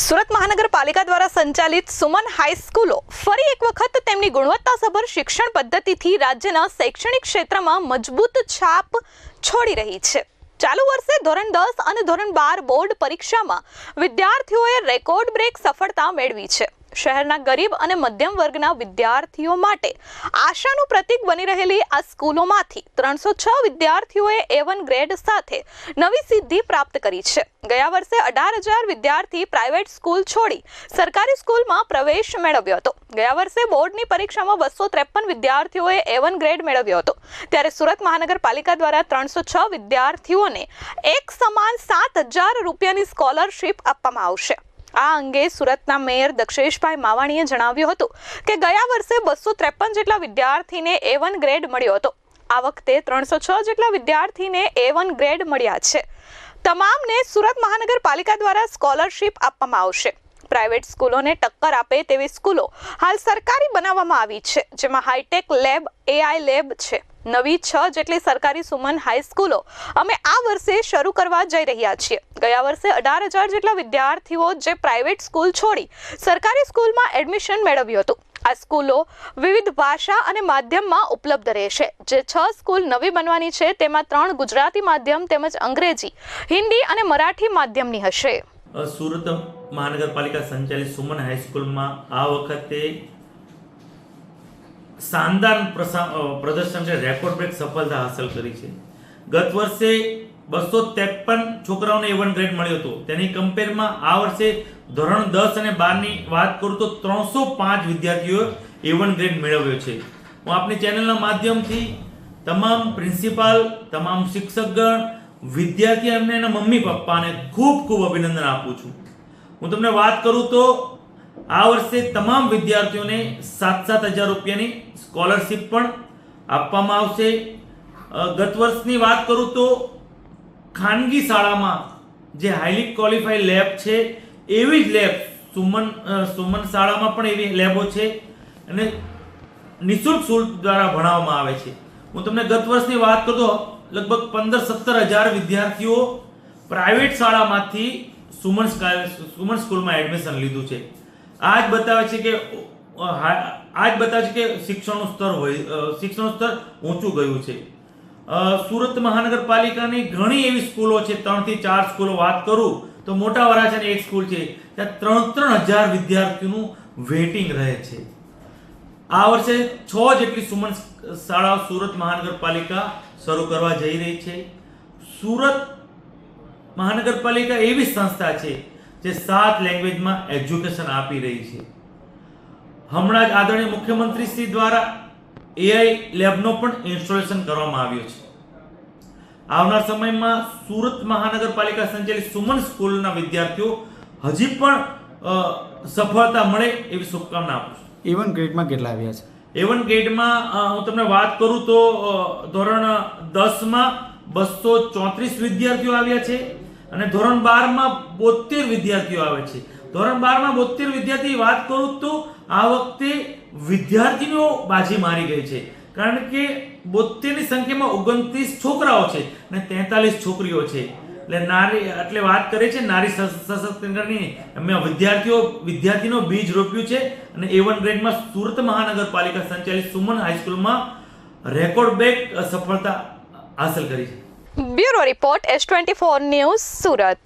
સુરત મહાનગરપાલિકા દ્વારા સંચાલિત સુમન હાઈસ્કૂલો ફરી એક વખત તેમની ગુણવત્તાસભર શિક્ષણ પદ્ધતિથી રાજ્યના શૈક્ષણિક ક્ષેત્રમાં મજબૂત છાપ છોડી રહી છે. ચાલુ વર્ષે ધોરણ દસ અને ધોરણ બાર બોર્ડ પરીક્ષામાં વિદ્યાર્થીઓએ રેકોર્ડ બ્રેક સફળતા મેળવી છે. શહેરના ગરીબ અને મધ્યમ વર્ગના વિદ્યાર્થીઓ માટે આશાનું પ્રતીક બની રહેલી આ સ્કૂલોમાંથી ત્રણસો છ વિદ્યાર્થીઓએ એવન ગ્રેડ સાથે નવી સિદ્ધિ પ્રાપ્ત કરી છે. ગયા વર્ષે અઢાર હજાર વિદ્યાર્થી પ્રાઇવેટ સ્કૂલ છોડી સરકારી સ્કૂલમાં પ્રવેશ મેળવ્યો હતો. ગયા વર્ષે બોર્ડની પરીક્ષામાં બસો ત્રેપન વિદ્યાર્થીઓએ એવન ગ્રેડ મેળવ્યો હતો. ત્યારે સુરત મહાનગરપાલિકા દ્વારા ત્રણસો છ વિદ્યાર્થીઓને એક સમાન સાત હજાર રૂપિયાની સ્કોલરશીપ આપવામાં આવશે. આ અંગે સુરતના મેયર દક્ષેશભાઈ માવાણીએ જણાવ્યું હતું કે ગયા વર્ષે બસો ત્રેપન જેટલા વિદ્યાર્થીને એ વન ગ્રેડ મળ્યો હતો. આ વખતે ત્રણસો છ જેટલા વિદ્યાર્થીને એ વન ગ્રેડ મળ્યા છે. તમામને સુરત મહાનગરપાલિકા દ્વારા સ્કોલરશીપ આપવામાં આવશે. પ્રાઇવેટ સ્કૂલોને ટક્કર આપે તેવી સ્કૂલો હાલ સરકારી બનાવવામાં આવી છે, જેમાં હાઈટેક લેબ એઆઈ લેબ છે. નવી છ જેટલી સરકારી સુમન હાઈસ્કૂલો અમે આ વર્ષે શરૂ કરવા જઈ રહ્યા છીએ. ગયા વર્ષે અઢાર હજાર જેટલા વિદ્યાર્થીઓ જે પ્રાઇવેટ સ્કૂલ છોડી સરકારી સ્કૂલમાં એડમિશન મેળવ્યું હતું. આ સ્કૂલો વિવિધ ભાષા અને માધ્યમમાં ઉપલબ્ધ રહેશે. જે છ સ્કૂલ નવી બનવાની છે, તેમાં ત્રણ ગુજરાતી માધ્યમ તેમજ અંગ્રેજી, હિન્દી અને મરાઠી માધ્યમની હશે. સુરત મહાનગરપાલિકા સંચાલિત સુમન હાઈસ્કૂલમાં આ વખતે શાનદાર પ્રદર્શન છે. રેકોર્ડ બ્રેક સફળતા હાંસલ કરી છે. ગત વર્ષે બસો ત્રેપન છોકરાઓને એ વન ગ્રેડ મળ્યો હતો. તેની કમ્પેરમાં આ વર્ષે ધોરણ દસ અને બારની વાત કરું તો ત્રણસો પાંચ વિદ્યાર્થીઓએ એ વન ગ્રેડ મેળવ્યો છે. હું આપની ચેનલના માધ્યમથી તમામ પ્રિન્સિપાલ, તમામ શિક્ષકગણ વિદ્યાર્થી અને એના મમ્મી પપ્પાને ખૂબ ખૂબ અભિનંદન આપું છું. હું તમને વાત કરું તો આ વર્ષે તમામ વિદ્યાર્થીઓને સાત સાત હજાર રૂપિયાની સ્કોલરશિપ પણ આપવામાં આવશે. ગત વર્ષની વાત કરું તો ખાનગી શાળામાં જે હાઈલી ક્વોલિફાઈડ લેબ છે, એવી જ લેબ સુમન સુમન શાળામાં પણ એવી લેબો છે અને નિઃશુલ્ક શુલ્ક દ્વારા ભણાવવામાં આવે છે. હું તમને ગત વર્ષની વાત કરું તો લગભગ પંદર સત્તર હજાર વિદ્યાર્થીઓ પ્રાઇવેટ શાળામાંથી સુમન સુમન સ્કૂલમાં એડમિશન લીધું છે. આ જ બતાવે છે કે આ જ બતાવે છે કે શિક્ષણનું સ્તર હોય શિક્ષણનું સ્તર ઊંચું ગયું છે. સુરત મહાનગરપાલિકાની ઘણી એવી સ્કૂલો છે, ત્રણથી ચાર સ્કૂલો વાત કરું તો મોટા વરાછાની એક સ્કૂલ છે, ત્યાં ત્રણ ત્રણ હજાર વિદ્યાર્થીઓનું વેઇટિંગ રહે છે. આ વર્ષે છ જેટલી સુમન શાળાઓ સુરત મહાનગરપાલિકા શરૂ કરવા જઈ રહી છે. સુરત મહાનગરપાલિકા એવી સંસ્થા છે જે સાત લેંગ્વેજમાં એજ્યુકેશન આપી રહી છે. હમણાં જ આદરણીય મુખ્યમંત્રી શ્રી દ્વારા એઆઈ લેબનો પણ ઇન્સ્ટોલેશન કરવામાં આવ્યો છે. આવનાર સમયમાં સુરત મહાનગરપાલિકા સંચાલિત સુમન સ્કૂલના વિદ્યાર્થીઓ હજી પણ સફળતા મળે એવી શુભકામના આપું છું. ઇવન ગ્રેડમાં કેટલા આવ્યા છે? એવન ગેટમાં હું તમને વાત કરું તો ધોરણ દસમાં બસો ચોત્રીસ વિદ્યાર્થીઓ આવ્યા છે અને ધોરણ બારમાં બોતેર વિદ્યાર્થીઓ આવે છે. ધોરણ બારમાં બોતેર વિદ્યાર્થી વાત કરું તો આ વખતે વિદ્યાર્થીઓ બાજી મારી ગઈ છે. કારણ કે બોતેરની સંખ્યામાં ઓગણત્રીસ છોકરાઓ છે અને તેતાલીસ છોકરીઓ છે. એટલે નારી, એટલે વાત કરે છે નારી સશક્તિકરણની. મેં વિદ્યાર્થીઓ, વિદ્યાર્થીનો બીજ રોપ્યું છે અને એ વન ગ્રેડમાં સુરત મહાનગરપાલિકા સંચાલિત સુમન હાઈસ્કૂલમાં રેકોર્ડ બ્રેક સફળતા હાંસલ કરી છે. Bureau report S twenty four news Surat.